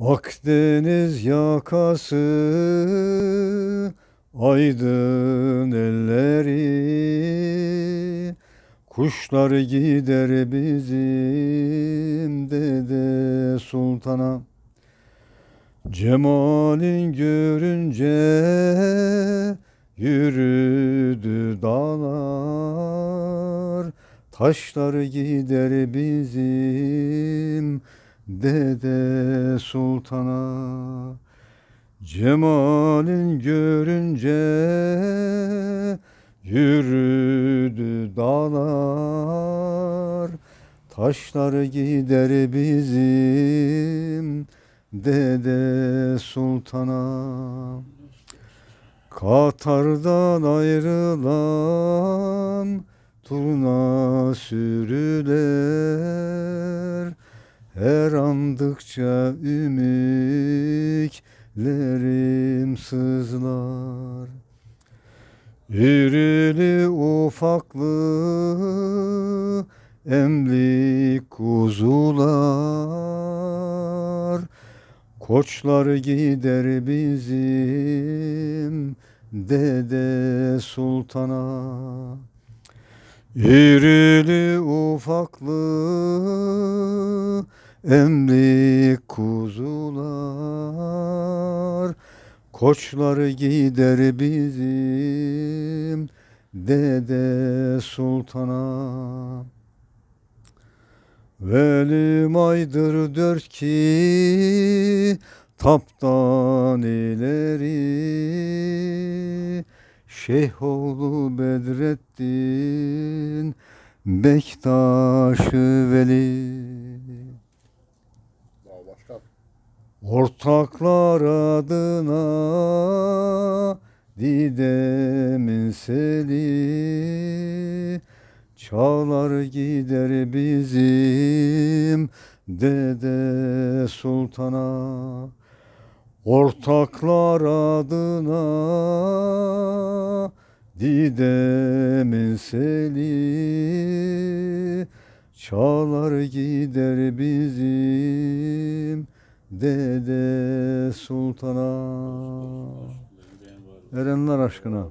Akdeniz yakası aydın elleri. Kuşlar gider bizim dede sultana. Cemalin görünce yürüdü dağlar. Taşlar gider bizim dede sultana Cemalin görünce yürüdü dağlar Taşlar gider bizim. Dede sultana Katar'dan ayrılan turna sürüler Her andıkça ümitlerim sızlar. İrili ufaklı emlik kuzular. Koçlar gider bizim dede sultana. İrili ufaklı emlik kuzular Koçlar gider bizim dede sultana. Velim aydır dört ki taptan ileri. Şeyhoğlu Bedrettin Bektaşı Veli Ortaklar adına Didemin seli. Çağlar gider bizim Dede Sultan'a. Ortaklar adına Didemin seli. Çağlar gider bizim Dede Sultan'a. Erenler aşkına